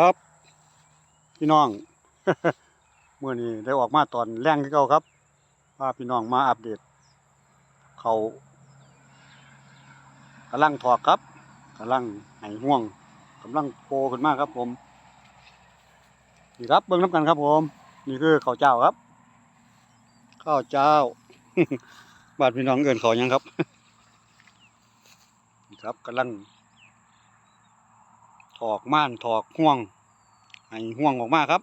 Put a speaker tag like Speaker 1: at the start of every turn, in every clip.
Speaker 1: ครับ พี่น้องเมื่อนี้ได้ออกมาตอนแรงที่เก่าครับพาพี่น้องมาอัปเดต เขากำลังถอกครับกำลังไหห่วงกำลังโผล่ขึ้นมากครับ ผมนี่ครับเบิ้งน้ำกันครับ ผม นี่คือข้าวเจ้าครับ ข้าวเจ้า บาดพี่น้องเอินเขายังครับ นี่ครับกำลัง ถอกม่านถอกห่วงให้ห่วงออกมาครับ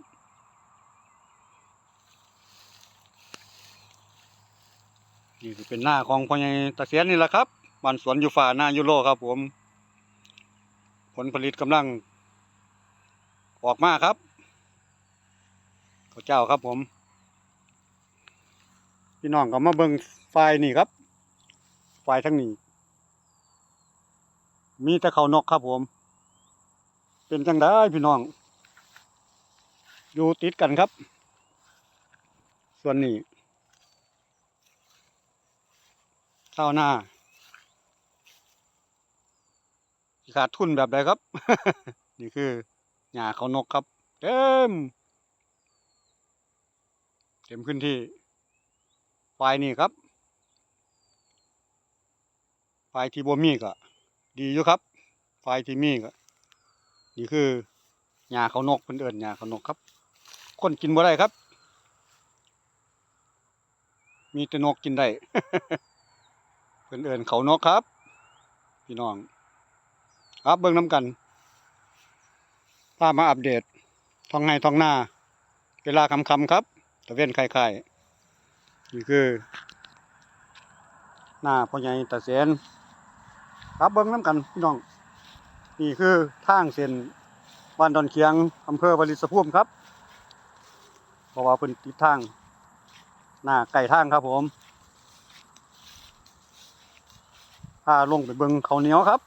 Speaker 1: นี่สิเป็นหน้าของพ่อใหญ่ตะเสียนนี่แหละครับบ้านสวนอยู่ฝ่าหน้ายุโรครับ ผม ผลผลิตกำลัง ออกมาครับข้าเจ้าครับผม พี่น้องก็มาเบิ่งไฟนี่ครับ ไฟทั้งนี้ มีแต่เขานกครับผม เป็นจังได้พี่น้อง อยู่ติดกันครับ ส่วนนี้ข้าวหน้าขาดทุนแบบใดครับ นี่คือหญ้าเขานกครับ เต็ม เต็มพื้นที่ไฟนี่ครับไฟที่บ่มีก็ดีอยู่ครับ ไฟที่มีก็ นี่คือหญ้าเขานกเพิ่นเอิ้นหญ้าเขานกครับ คนกินบ่ได้ครับ มีแต่นกกินได้เพิ่นเอิ้นเขานกครับ พี่น้อง ครับเบิ่งน้ำกันพามาอัปเดตท้องไห้ท้องหน้า เวลาค่ำครับตะเวนไข่ๆนี่คือ หน้าพ่อใหญ่ตาเสียนครับเบิ่งน้ำกันพี่น้อง นี่คือทางเส้นบ้านดอนเคียงอำเภอวลิสภูมิครับเพราะว่าเพิ่นติดทางหน้าไก่ทางครับผมพาลงไปเบิ่งข้าเหนียวครับ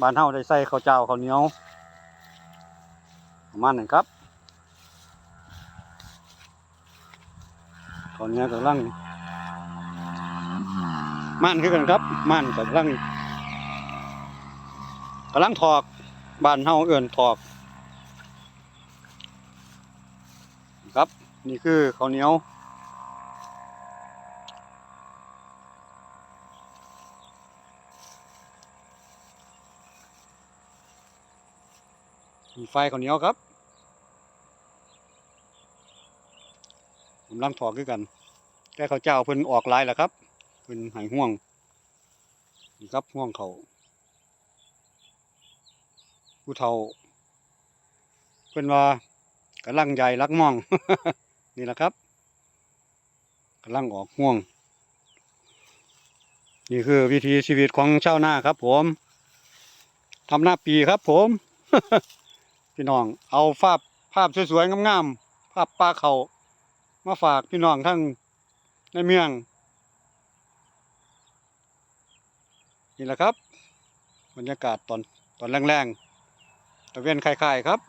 Speaker 1: บ้านเฮาได้ใส่ข้าวเจ้าข้าวเหนียวประมาณนั้นครับข้าวเหนียวกำลัง ม่านคือกันครับม่านกำลังกำลังถอกบานเฮาเอื่นถอกครับ นี่คือข้าวเหนียวมีไฟข้าวเหนียวครับผมลังถอกคือกันแต่ข้าวเจ้าเพิ่นออกลายแล้วครับ เพิ่นหายห่วงครับห่วงเขาผู้เฒ่าเพิ่นว่ากำลังใหญ่รักมอง นี่แหละครับกำลังออกห่วง นี่คือวิถีชีวิตของชาวนาครับ ผมทำหน้าปีครับ ผม พี่น้อง เอาภาพภาพสวยๆงามๆภาพปลาเขามาฝากพี่น้องทั้งในเมือง นี่แหละครับบรรยากาศตอนตอนแรงๆตะเวนคล้ายๆครับ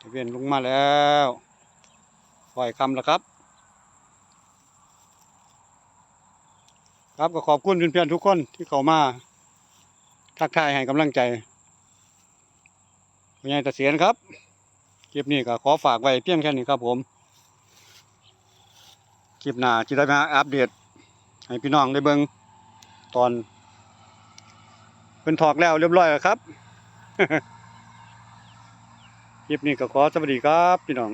Speaker 1: ตะเวียนลงมาแล้วปล่อยคำแล้วครับ ครับก็ขอบคุณเพื่อนๆทุกคนที่เข้ามาทักทายให้กำลังใจคุณยายตะเสียนครับคลิปนี้ก็ขอฝากไว้เพียงแค่นี้ครับผมคลิปหน้าจิได้มาอัปเดตให้พี่น้องได้เบิ่งตอน เป็นถอกแล้วเรียบร้อยแล้วครับคลิปนี้ก็ขอสวัสดีครับพี่น้อง